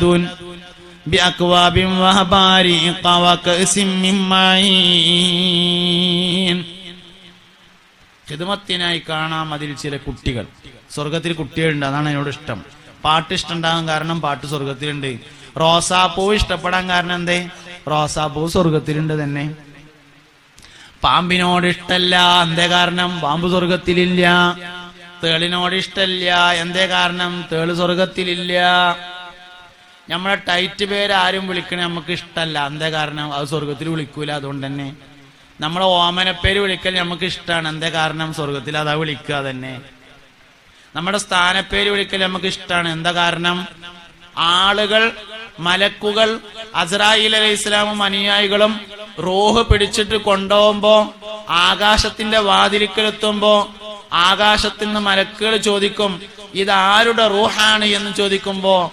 തലദൂൻ بأكواب وهباريق وكأس من معين ഹിദമത്തിനായി കാണാം അതിൽ ചില കുട്ടികൾ സ്വർഗത്തിൽ കുട്ടികളുണ്ട് അതാണ് എന്നോട് ഇഷ്ടം പാട്ട് ഇഷ്ടമുണ്ടാകാൻ കാരണം പാട്ട് സ്വർഗത്തിലുണ്ട് റോസാപ്പൂ ഇഷ്ടപ്പെടാൻ കാരണം എന്തേ റോസാപ്പൂ സ്വർഗത്തിലുണ്ട് തന്നെ പാമ്പിനോട് ഇഷ്ടല്ല എന്തേ കാരണം പാമ്പ് സ്വർഗത്തിലില്ല തേളിനോട് ഇഷ്ടല്ല എന്തേ കാരണം തേള് സ്വർഗത്തിലില്ല നമ്മളെ ടൈറ്റ് പേര് ആരും വിളിക്കണേ നമുക്ക് ഇഷ്ടമല്ല എന്താ കാരണം? അത് സ്വർഗത്തിൽ വിളിക്കൂല അതുകൊണ്ട് തന്നെ. നമ്മളെ ഓമനപ്പേര് വിളിക്കൽ നമുക്ക് ഇഷ്ടമാണ് എന്താ കാരണം? സ്വർഗത്തിൽ അതാ വിളിക്കുക തന്നെ. നമ്മുടെ സ്ഥാനപ്പേര് വിളിക്കൽ നമുക്ക് ഇഷ്ടമാണ് എന്താ കാരണം? ആളുകൾ മലക്കുകൾ അസറായിൽ അലൈഹി ഇസ്ലാമും അനുയായികളും റോഹ് പിടിച്ചിട്ട് കൊണ്ടുപോകുമ്പോ ആകാശത്തിന്റെ വാതിലിക്കലെത്തുമ്പോ ആകാശത്തിൽ മലക്കുകൾ ചോദിക്കും ഇത് ആരുടെ റൂഹാണ്? എന്ന് ചോദിക്കുമ്പോ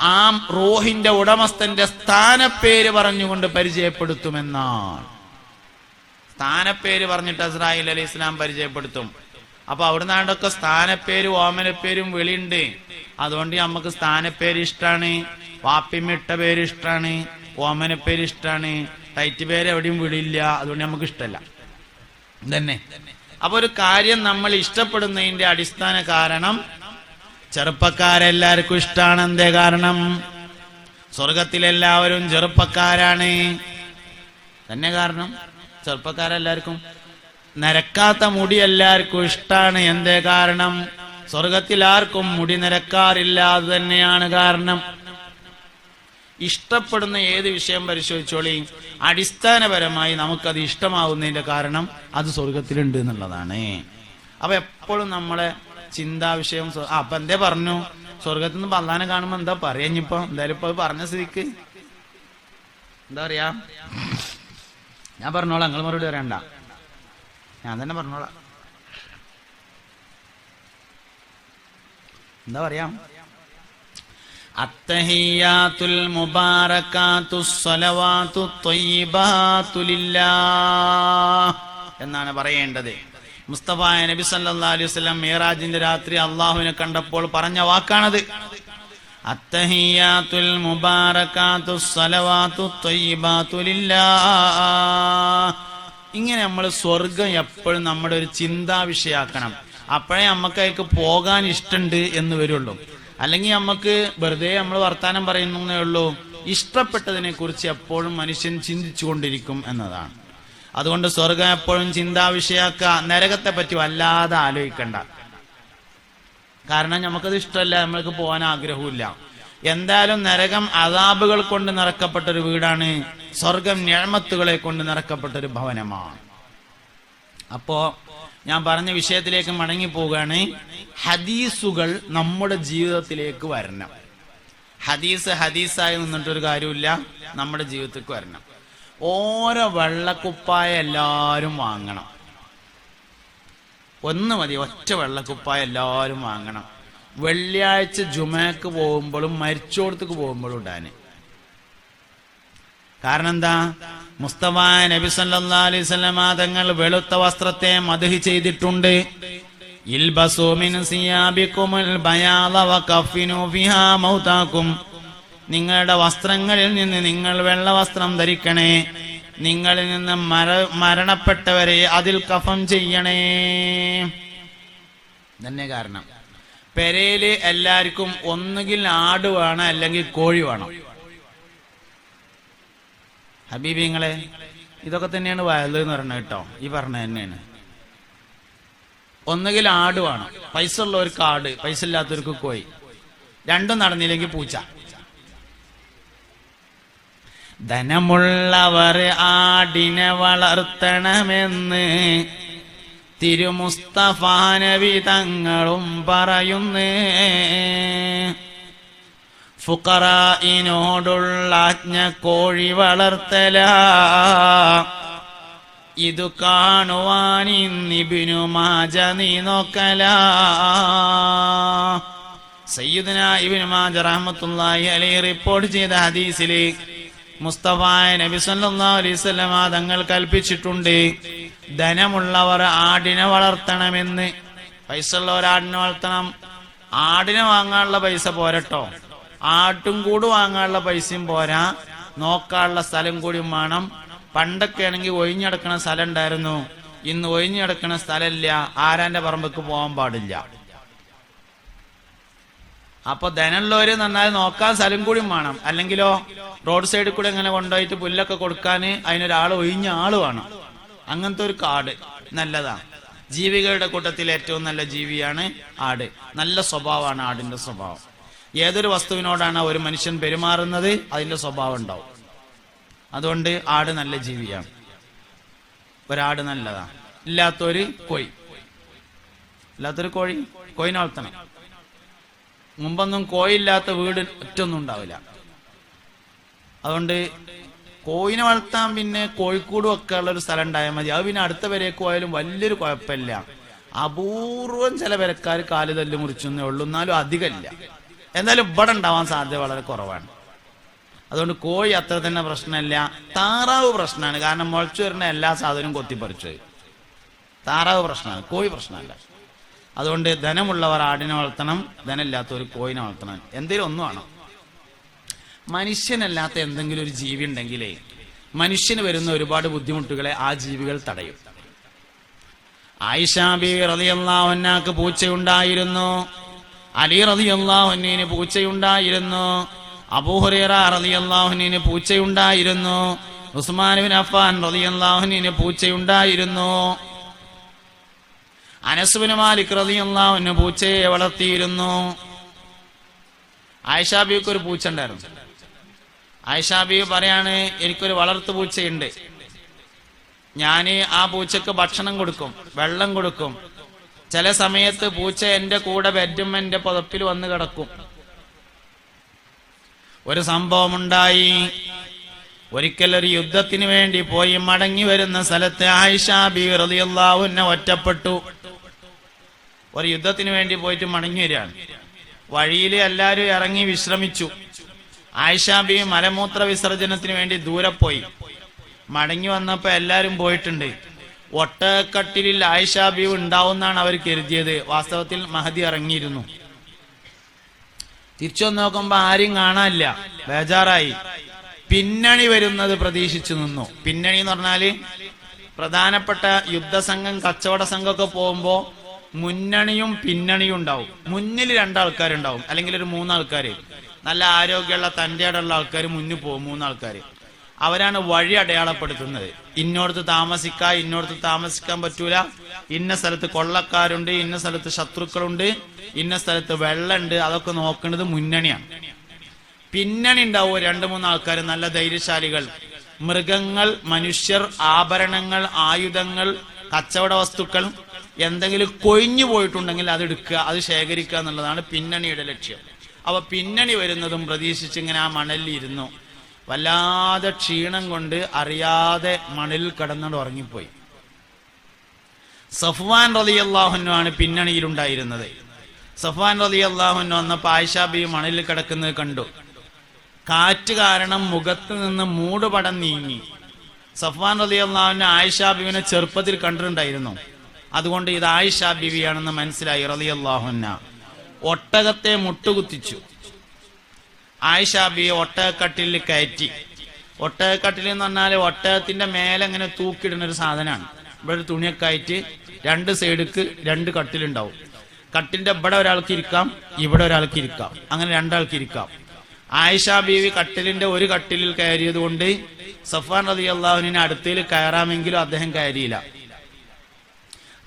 ആ റോഹിന്റെ ഉടമസ്ഥന്റെ സ്ഥാനപ്പേര് പറഞ്ഞുകൊണ്ട് പരിചയപ്പെടുത്തുമെന്നാണ്. സ്ഥാനപ്പേര് പറഞ്ഞിട്ട് അസ്രായിൽ അലി ഇസ്ലാം പരിചയപ്പെടുത്തും. അപ്പൊ അവിടുന്ന് ആണ്ടൊക്കെ സ്ഥാനപ്പേരും ഓമനപ്പേരും വെളിയുണ്ട് അതുകൊണ്ട് നമുക്ക് സ്ഥാനപ്പേര് ഇഷ്ടാണ്. വാപ്പിമിട്ട പേര് ഇഷ്ടാണ്. ഓമനപ്പേര് ഇഷ്ടാണ്. ടൈറ്റ് പേര് എവിടെയും വിളിയില്ല അതുകൊണ്ട് നമുക്ക് ഇഷ്ടമല്ല തന്നെ അപ്പൊ ഒരു കാര്യം നമ്മൾ ഇഷ്ടപ്പെടുന്നതിന്റെ അടിസ്ഥാന കാരണം ചെറുപ്പക്കാരെല്ലാവർക്കും ഇഷ്ടമാണ് എന്തേ കാരണം? സ്വർഗത്തിലെല്ലാവരും ചെറുപ്പക്കാരാണ്. തന്നെ കാരണം? ചെറുപ്പക്കാരെല്ലാവർക്കും നരക്കാത്ത മുടി എല്ലാവർക്കും ഇഷ്ടമാണ് എന്തേ കാരണം? സ്വർഗത്തിൽ ആർക്കും മുടി നിരക്കാറില്ല അത് തന്നെയാണ് കാരണം. ഇഷ്ടപ്പെടുന്ന ഏത് വിഷയം പരിശോധിച്ചോളി? അടിസ്ഥാനപരമായി നമുക്കത് ഇഷ്ടമാവുന്നതിന്റെ കാരണം അത് സ്വർഗത്തിലുണ്ട് എന്നുള്ളതാണ്. അപ്പൊ എപ്പോഴും നമ്മളെ ചിന്താ വിഷയം സ്വ- ആ, അപ്പൊ എന്തേ പറഞ്ഞു? സ്വർഗത്തിൽ നിന്ന് പള്ളാനെ കാണുമ്പോ എന്താ പറയാ ഇനിയിപ്പോ? എന്തായാലും ഇപ്പൊ പറഞ്ഞ സ്ഥിതിക്ക്. എന്താ പറയാ? ഞാൻ പറഞ്ഞോളാം നിങ്ങൾ മറുപടി പറയണ്ട. ഞാൻ തന്നെ പറഞ്ഞോളാം. എന്താ പറയാ? അത്തഹിയാത്തുൽ മുബാറക്കാത്തു ത്വയ്യിബാത്തു എന്നാണ് പറയേണ്ടത്. മുസ്തഫ നബി സല്ലാ അലൈഹി വസല്ലം മേറാജിന്റെ രാത്രി അള്ളാഹുവിനെ കണ്ടപ്പോൾ പറഞ്ഞ വാക്കാണത്. അത്തഹിയാത്തുൽ മുബാറക്കാത്തു ലില്ലാഹ്. ഇങ്ങനെ നമ്മൾ സ്വർഗം എപ്പോഴും നമ്മുടെ ഒരു ചിന്താ വിഷയാക്കണം. അപ്പോഴേ നമുക്ക് അതിലേക്ക് പോകാൻ ഇഷ്ടമുണ്ട് എന്ന് വരുള്ളൂ. അല്ലെങ്കിൽ നമുക്ക് വെറുതെ നമ്മൾ വർത്താനം പറയുന്നേ ഉള്ളൂ. ഇഷ്ടപ്പെട്ടതിനെ കുറിച്ച് എപ്പോഴും മനുഷ്യൻ ചിന്തിച്ചുകൊണ്ടിരിക്കും എന്നതാണ്. അതുകൊണ്ട് സ്വർഗം എപ്പോഴും ചിന്താ വിഷയാക്ക നരകത്തെ പറ്റി വല്ലാതെ ആലോചിക്കണ്ട. കാരണം നമുക്കത് ഇഷ്ടമല്ല നമ്മൾക്ക് പോകാൻ ആഗ്രഹമില്ല എന്തായാലും നരകം അതാബുകൾ കൊണ്ട് നിറക്കപ്പെട്ട ഒരു വീടാണ് സ്വർഗം ഞാമത്തുകളെ കൊണ്ട് നിറക്കപ്പെട്ട ഒരു ഭവനമാണ്. അപ്പോ ഞാൻ പറഞ്ഞ വിഷയത്തിലേക്ക് മടങ്ങി പോവുകയാണ് ഹദീസുകൾ നമ്മുടെ ജീവിതത്തിലേക്ക് വരണം. ഹദീസ് ഹദീസായി നിന്നിട്ടൊരു കാര്യമില്ല നമ്മുടെ ജീവിതത്തിലേക്ക് വരണം. ഓരോ വെള്ളക്കുപ്പായ എല്ലാവരും വാങ്ങണം. ഒന്ന് മതി ഒറ്റ വെള്ളക്കുപ്പായ എല്ലാവരും വാങ്ങണം. വെള്ളിയാഴ്ച ജുമക്ക് പോകുമ്പോഴും മരിച്ചോടത്തേക്ക് പോകുമ്പോഴും ഉണ്ടാന് കാരണം എന്താ മുസ്തഫ നബി സല്ലാ അലൈഹി വസല്ലമ തങ്ങൾ വെളുത്ത വസ്ത്രത്തെ മധുഹി ചെയ്തിട്ടുണ്ട്. ഇൽബസോമിൻ സിയാബിക്കുമുൽ ബയാദ വകഫിനു ഫിഹാ മൗതാക്കും നിങ്ങളുടെ വസ്ത്രങ്ങളിൽ നിന്ന് നിങ്ങൾ വെള്ളവസ്ത്രം ധരിക്കണേ. നിങ്ങളിൽ നിന്ന് മര മരണപ്പെട്ടവരെ അതിൽ കഫം ചെയ്യണേ. തന്നെ കാരണം. പെരയിൽ എല്ലാവർക്കും ഒന്നുകിൽ ആട് വേണം അല്ലെങ്കിൽ കോഴി വേണം. ഹബീബിങ്ങളെ ഇതൊക്കെ തന്നെയാണ് വയൽ എന്ന് പറയുന്നത് കേട്ടോ. ഈ പറഞ്ഞ തന്നെയാണ്. ഒന്നുകിൽ ആട് വേണം. പൈസ ഉള്ളവർക്ക് ആട് പൈസ ഇല്ലാത്തവർക്ക് കോഴി. രണ്ടും നടന്നില്ലെങ്കിൽ പൂച്ച. ധനമുള്ളവർ ആടിനെ വളർത്തണമെന്ന് തിരുമുസ്തഫാനവി തങ്ങളും പറയുന്നേ. ഫുക്കറായിനോടുള്ള ആജ്ഞ കോഴി വളർത്തല. ഇതു കാണുവാൻ ഇന്നിബിനു മാജ നീ നോക്കല. സയ്യിദുന ഇബിനു മാജ റഹ്മത്തുള്ളാഹി അലൈഹി റിപ്പോർട്ട് ചെയ്ത ഹദീസിൽ മുസ്തഫായ നബി സല്ലല്ലാഹു അലൈഹി വസല്ലമ തങ്ങൾ കൽപ്പിച്ചിട്ടുണ്ട്. ധനമുള്ളവർ ആടിനെ വളർത്തണമെന്ന്. പൈസ ഉള്ളവർ ആടിനെ വളർത്തണം. ആടിനെ വാങ്ങാനുള്ള പൈസ പോരട്ടോ. ആട്ടും കൂട് വാങ്ങാനുള്ള പൈസയും പോരാ. നോക്കാനുള്ള സ്ഥലം കൂടിയും വേണം. പണ്ടൊക്കെ ആണെങ്കിൽ ഒഴിഞ്ഞടക്കണ സ്ഥലം ഉണ്ടായിരുന്നു. ഇന്ന് ഒഴിഞ്ഞടക്കണ സ്ഥലമില്ല. ആരാന്റെ പറമ്പക്ക് പോകാൻ പാടില്ല. അപ്പൊ ധനമുള്ളവര് നന്നായി നോക്കാൻ സ്ഥലം കൂടി വേണം. അല്ലെങ്കിലോ റോഡ് സൈഡിൽ കൂടെ ഇങ്ങനെ കൊണ്ടുപോയിട്ട് പുല്ലൊക്കെ കൊടുക്കാൻ അതിനൊരാൾ ഒഴിഞ്ഞ ആൾ വേണം. അങ്ങനത്തെ ഒരു കാട് നല്ലതാ. ജീവികളുടെ കൂട്ടത്തിൽ ഏറ്റവും നല്ല ജീവിയാണ് ആട്. നല്ല സ്വഭാവമാണ് ആടിന്റെ സ്വഭാവം. ഏതൊരു വസ്തുവിനോടാണ് ഒരു മനുഷ്യൻ പെരുമാറുന്നത്? അതിന്റെ സ്വഭാവം ഉണ്ടാവും. അതുകൊണ്ട് ആട് നല്ല ജീവിയാണ്. ഒരാട് നല്ലതാ. ഇല്ലാത്തൊരു കോഴി. ഇല്ലാത്തൊരു കോഴി. കോഴിനെ വളർത്തണം. മുമ്പൊന്നും കോയില്ലാത്ത വീട് ഒറ്റൊന്നും ഉണ്ടാവില്ല. അതുകൊണ്ട് കോയിനെ വളർത്താൻ പിന്നെ കോഴിക്കൂടും ഒക്കെ ഉള്ള ഒരു സ്ഥലം ഉണ്ടായാൽ മതി. അത് പിന്നെ അടുത്ത വരേക്ക് പോയാലും വലിയൊരു കുഴപ്പമില്ല. അപൂർവം ചില വരക്കാർ കാൽ തല്ല് മുറിച്ചെന്നേ ഉള്ളൂ. എന്നാലും അധികമില്ല. എന്തായാലും ഇവിടെ ഉണ്ടാവാൻ സാധ്യത വളരെ കുറവാണ്. അതുകൊണ്ട് കോഴി അത്ര തന്നെ പ്രശ്നമില്ല. താറാവ് പ്രശ്നമാണ്. കാരണം മുളച്ചു വരുന്ന എല്ലാ സാധനവും കൊത്തിപ്പറിച്ചു. താറാവ് പ്രശ്നമാണ്. കോഴി പ്രശ്നമല്ല. അതുകൊണ്ട് ധനമുള്ളവർ ആടിനെ വളർത്തണം ധനമില്ലാത്തവർ കോയിനെ വളർത്തണം. എന്തെങ്കിലും ഒന്നും ആണോ മനുഷ്യനല്ലാത്ത എന്തെങ്കിലും ഒരു ജീവി ഉണ്ടെങ്കിലേ മനുഷ്യന് വരുന്ന ഒരുപാട് ബുദ്ധിമുട്ടുകളെ ആ ജീവികൾ തടയും. ആയിഷാബി റതിയല്ലാവന്നാക്ക് പൂച്ചയുണ്ടായിരുന്നു. അലി റതിയല്ലാവന്നീന് പൂച്ചയുണ്ടായിരുന്നു. അബൂഹുറൈറ റതിയല്ലാഹുനീന് പൂച്ചയുണ്ടായിരുന്നു. ഉസ്മാൻ അഫാൻ അഫ്ഫാൻ റളിയല്ലാഹുവിന് പൂച്ചയുണ്ടായിരുന്നു. അനസുബിന് മാലിക് റതിയുള്ള പൂച്ചയെ വളർത്തിയിരുന്നു. ആയിഷാബിക്ക് ഒരു പൂച്ച ഉണ്ടായിരുന്നു. ആയിഷാബി പറയാണ് എനിക്കൊരു വളർത്തു പൂച്ചയുണ്ട്. ഞാൻ ആ പൂച്ചക്ക് ഭക്ഷണം കൊടുക്കും വെള്ളം കൊടുക്കും. ചില സമയത്ത് പൂച്ച എന്റെ കൂടെ ബെഡും എന്റെ പുതപ്പിൽ വന്ന് കിടക്കും. ഒരു സംഭവം ഉണ്ടായി ഒരിക്കൽ ഒരു യുദ്ധത്തിന് വേണ്ടി പോയി മടങ്ങി വരുന്ന സ്ഥലത്ത് ആയിഷാബി റതിയുള്ള ഒറ്റപ്പെട്ടു. ഒരു യുദ്ധത്തിന് വേണ്ടി പോയിട്ട് മടങ്ങി വരികയാണ്. വഴിയിൽ എല്ലാവരും ഇറങ്ങി വിശ്രമിച്ചു. ആയിഷാബി മലമൂത്ര വിസർജനത്തിന് വേണ്ടി ദൂരെ പോയി. മടങ്ങി വന്നപ്പോ എല്ലാരും പോയിട്ടുണ്ട്. ഒട്ടക്കട്ടിലിൽ ആയിഷാബി ഉണ്ടാവുന്നാണ് അവർ കരുതിയത്. വാസ്തവത്തിൽ മഹദി ഇറങ്ങിയിരുന്നു. തിരിച്ചു നോക്കുമ്പോ ആരും കാണാനില്ല. ബേജാറായി. പിന്നണി വരുന്നത് പ്രതീക്ഷിച്ചു നിന്നു. പിന്നണി എന്ന് പറഞ്ഞാൽ പ്രധാനപ്പെട്ട യുദ്ധസംഘം കച്ചവട സംഘമൊക്കെ പോകുമ്പോ മുന്നണിയും പിന്നണിയും ഉണ്ടാവും. മുന്നിൽ രണ്ടാൾക്കാരുണ്ടാവും. അല്ലെങ്കിൽ ഒരു മൂന്നാൾക്കാര്. നല്ല ആരോഗ്യമുള്ള തന്റെ ഇടമുള്ള ആൾക്കാർ മുന്നിൽ പോകും മൂന്നാൾക്കാര്. അവരാണ് വഴി അടയാളപ്പെടുത്തുന്നത്. ഇന്നോടത്ത് താമസിക്കാം ഇന്നോടത്ത് താമസിക്കാൻ പറ്റൂല. ഇന്ന സ്ഥലത്ത് കൊള്ളക്കാരുണ്ട് ഇന്ന സ്ഥലത്ത് ശത്രുക്കളുണ്ട് ഇന്ന സ്ഥലത്ത് വെള്ളമുണ്ട് അതൊക്കെ നോക്കുന്നത് മുന്നണിയാണ്. പിന്നണി ഉണ്ടാവും? രണ്ട് മൂന്ന് ആൾക്കാർ നല്ല ധൈര്യശാലികൾ. മൃഗങ്ങൾ മനുഷ്യർ ആഭരണങ്ങൾ ആയുധങ്ങൾ കച്ചവട വസ്തുക്കൾ. എന്തെങ്കിലും കൊഴിഞ്ഞു പോയിട്ടുണ്ടെങ്കിൽ അതെടുക്കുക അത് ശേഖരിക്കുക എന്നുള്ളതാണ് പിന്നണിയുടെ ലക്ഷ്യം. അപ്പൊ പിന്നണി വരുന്നതും പ്രതീക്ഷിച്ച് ഇങ്ങനെ ആ മണലിൽ ഇരുന്നു. വല്ലാതെ ക്ഷീണം കൊണ്ട് അറിയാതെ മണലിൽ കിടന്നുകൊണ്ട് ഉറങ്ങിപ്പോയി. സഫ്വാൻ റലി അള്ളാഹുനുമാണ് പിന്നണിയിലുണ്ടായിരുന്നത്. സഫ്വാൻ റലി അള്ളാഹുനു വന്നപ്പോ ആയിഷാബി മണലിൽ കിടക്കുന്നത് കണ്ടു. കാറ്റ് കാരണം മുഖത്ത് നിന്ന് മൂടുപടം നീങ്ങി. സഫ്വാൻ റലി അള്ളാഹുവിന് ആയിഷാബിവിനെ ചെറുപ്പത്തിൽ കണ്ടിട്ടുണ്ടായിരുന്നു. അതുകൊണ്ട് ഇത് ആയിഷാ ബിവിയാണെന്ന് മനസ്സിലായി റളിയല്ലാഹു അൻഹ. ഒട്ടകത്തെ മുട്ടുകുത്തിച്ചു. ആയിഷാ ബീവി ഒട്ടകക്കട്ടിലിൽ കയറ്റി. ഒട്ടകക്കട്ടിൽ എന്ന് പറഞ്ഞാൽ ഒട്ടകത്തിന്റെ മേലെ ഇങ്ങനെ തൂക്കിടുന്ന ഒരു സാധനമാണ്. ഇവിടെ ഒരു തുണിയൊക്കെ ആയിട്ട് രണ്ട് സൈഡിക്ക് രണ്ട് കട്ടിലുണ്ടാവും. കട്ടിന്റെ ഇവിടെ ഒരാൾക്ക് ഇരിക്കാം ഇവിടെ ഒരാൾക്ക് ഇരിക്കാം. അങ്ങനെ രണ്ടാൾക്ക് ഇരിക്കാം. ആയിഷ ബീവി കട്ടിലിന്റെ ഒരു കട്ടിലിൽ കയറിയത് കൊണ്ട് സഫാൻ റതി അള്ളാഹുവിനെ അടുത്തേൽ കയറാമെങ്കിലും അദ്ദേഹം കയറിയില്ല.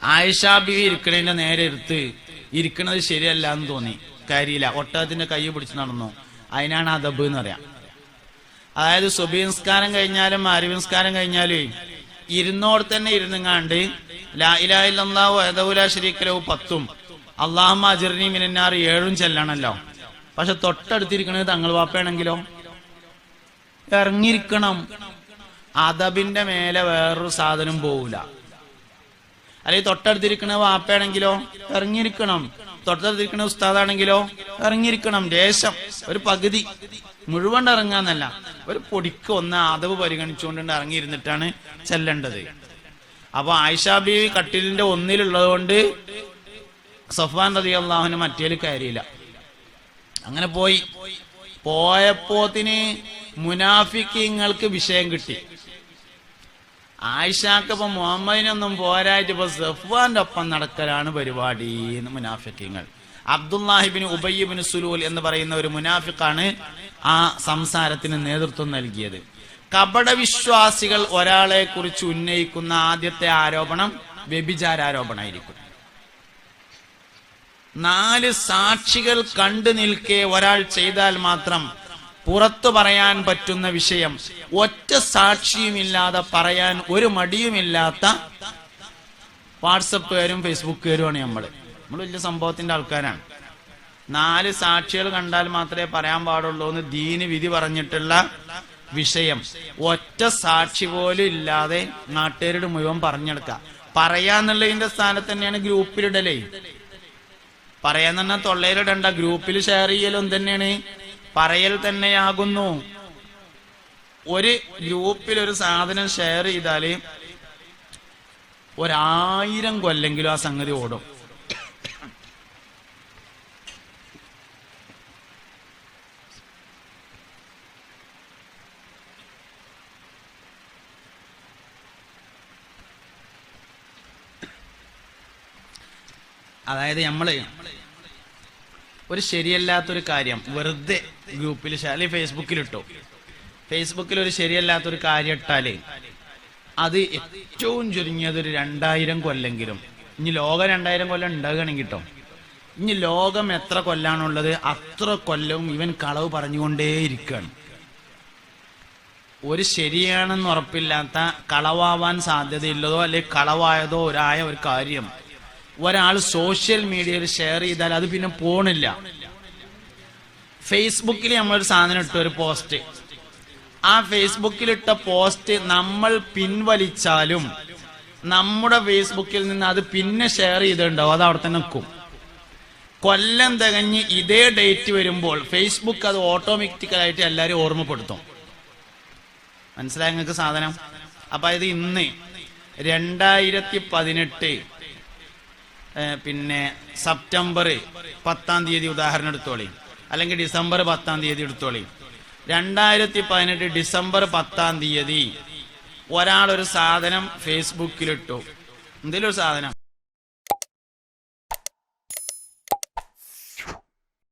ആയിഷ ബിവി ഇരിക്കണതിന്റെ നേരെ എടുത്ത് ഇരിക്കണത് ശരിയല്ല എന്ന് തോന്നി. കാര്യമില്ല. ഒട്ടകത്തിന്റെ കൈ പിടിച്ച് നടന്നു. അതിനാണ് അദബ് എന്ന് പറയാം. അതായത് സുബിസ്കാരം കഴിഞ്ഞാലും മാരിവിസ്കാരം കഴിഞ്ഞാലും ഇരുന്നോട് തന്നെ ഇരുന്നുങ്ങാണ്ട് ലാ പത്തും അള്ളാഹമ്മ അജിർനി മിനാർ ഏഴും ചെല്ലണല്ലോ. പക്ഷെ തൊട്ടടുത്തിരിക്കണത് തങ്ങൾ വാപ്പയാണെങ്കിലോ? ഇറങ്ങിയിരിക്കണം. അദബിന്റെ മേലെ വേറൊരു സാധനം പോവില്ല അല്ലെങ്കിൽ തൊട്ടടുത്തിരിക്കണ വാപ്പയാണെങ്കിലോ ഇറങ്ങിയിരിക്കണം. തൊട്ടടുത്തിരിക്കണ ഉസ്താദാണെങ്കിലോ ഇറങ്ങിയിരിക്കണം. ദേശം ഒരു പകുതി. മുഴുവൻ ഇറങ്ങാന്നല്ല. ഒരു പൊടിക്ക് ഒന്ന് അതവ് പരിഗണിച്ചുകൊണ്ട് ഇറങ്ങിയിരുന്നിട്ടാണ് ചെല്ലേണ്ടത്. അപ്പൊ ആയിഷാ ബീവി കട്ടിലിന്റെ ഒന്നിലുള്ളത് കൊണ്ട് സഫാൻ റതി അള്ളാഹുന് മറ്റേൽ കയറിയില്ല. അങ്ങനെ പോയി. പോയപ്പോത്തിന് മുനാഫിക്കിങ്ങൾക്ക് വിഷയം കിട്ടി. ആയിഷാക്ക് ഇപ്പൊ മുഹമ്മദിനൊന്നും പോരായിട്ട് ഇപ്പൊ സഫ്വാന്റെ ഒപ്പം നടക്കലാണ് പരിപാടി എന്ന് മുനാഫിക്കങ്ങൾ. അബ്ദുല്ലാഹിബിന് ഉബയ്യബിന് സുലൂൽ എന്ന് പറയുന്ന ഒരു മുനാഫിക്കാണ് ആ സംസാരത്തിന് നേതൃത്വം നൽകിയത്. കപടവിശ്വാസികൾ ഒരാളെ കുറിച്ച് ഉന്നയിക്കുന്ന ആദ്യത്തെ ആരോപണം വ്യഭിചാരാരോപണമായിരിക്കും. നാല് സാക്ഷികൾ കണ്ടു നിൽക്കേ ഒരാൾ ചെയ്താൽ മാത്രം പുറത്തു പറയാൻ പറ്റുന്ന വിഷയം ഒറ്റ സാക്ഷിയുമില്ലാതെ പറയാൻ ഒരു മടിയുമില്ലാത്ത വാട്സപ്പുകാരും ഫേസ്ബുക്കുകാരുമാണ് നമ്മൾ നമ്മൾ വലിയ സംഭവത്തിന്റെ ആൾക്കാരാണ്. നാല് സാക്ഷികൾ കണ്ടാൽ മാത്രമേ പറയാൻ പാടുള്ളൂ എന്ന് ദീന് വിധി പറഞ്ഞിട്ടുള്ള വിഷയം. ഒറ്റ സാക്ഷി പോലും ഇല്ലാതെ നാട്ടുകാരുടെ മുഴുവൻ പറഞ്ഞെടുക്കുക. പറയാന്നുള്ളതിന്റെ സ്ഥാനത്ത് തന്നെയാണ് ഗ്രൂപ്പിലിടലേ. പറയാൻ തന്നെ തൊള്ളയിലിടണ്ട. ഗ്രൂപ്പിൽ ഷെയർ ചെയ്യലും തന്നെയാണ് പറയൽ തന്നെയാകുന്നു. ഒരു ഗ്രൂപ്പിൽ ഒരു സാധനം ഷെയർ ചെയ്താൽ ഒരായിരം കൊല്ലെങ്കിലും ആ സംഗതി ഓടും. അതായത് നമ്മൾ ഒരു ശരിയല്ലാത്തൊരു കാര്യം വെറുതെ ഗ്രൂപ്പിൽ അല്ലെങ്കിൽ ഫേസ്ബുക്കിൽ ഇട്ടോ ഫേസ്ബുക്കിൽ ഒരു ശരിയല്ലാത്തൊരു കാര്യം ഇട്ടാൽ അത് ഏറ്റവും ചുരുങ്ങിയത് ഒരു രണ്ടായിരം കൊല്ലെങ്കിലും. ഇനി ലോകം രണ്ടായിരം കൊല്ലം ഉണ്ടാകുകയാണെങ്കിൽ കേട്ടോ. ഇനി ലോകം എത്ര കൊല്ലാണുള്ളത് അത്ര കൊല്ലവും ഇവൻ കളവ് പറഞ്ഞുകൊണ്ടേയിരിക്കുകയാണ്. ഒരു ശരിയാണെന്ന് ഉറപ്പില്ലാത്ത കളവാവാൻ സാധ്യതയുള്ളതോ അല്ലെങ്കിൽ കളവായതോ ഒരായ ഒരു കാര്യം ഒരാൾ സോഷ്യൽ മീഡിയയിൽ ഷെയർ ചെയ്താൽ അത് പിന്നെ പോണില്ല. ഫേസ്ബുക്കിൽ നമ്മളൊരു സാധനം ഇട്ട ഒരു പോസ്റ്റ് ആ ഫേസ്ബുക്കിൽ ഇട്ട പോസ്റ്റ് നമ്മൾ പിൻവലിച്ചാലും നമ്മുടെ ഫേസ്ബുക്കിൽ നിന്ന് അത് പിന്നെ ഷെയർ ചെയ്തിട്ടുണ്ടാവും. അത് അവിടെ തന്നെ നിൽക്കും. കൊല്ലം തികഞ്ഞ് ഇതേ ഡേറ്റ് വരുമ്പോൾ ഫേസ്ബുക്ക് അത് ഓട്ടോമാറ്റിക്കലായിട്ട് എല്ലാവരും ഓർമ്മപ്പെടുത്തും. മനസ്സിലായ നിങ്ങൾക്ക് സാധനം? അപ്പൊ ഇത് ഇന്ന് രണ്ടായിരത്തി പതിനെട്ട് പിന്നെ സെപ്റ്റംബർ പത്താം തീയതി ഉദാഹരണം എടുത്തോളി. അല്ലെങ്കിൽ ഡിസംബർ പത്താം തീയതി എടുത്തോളി. രണ്ടായിരത്തി പതിനെട്ട് ഡിസംബർ പത്താം തീയതി ഒരാളൊരു സാധനം ഫേസ്ബുക്കിലിട്ടു. എന്തെങ്കിലും ഒരു സാധനം?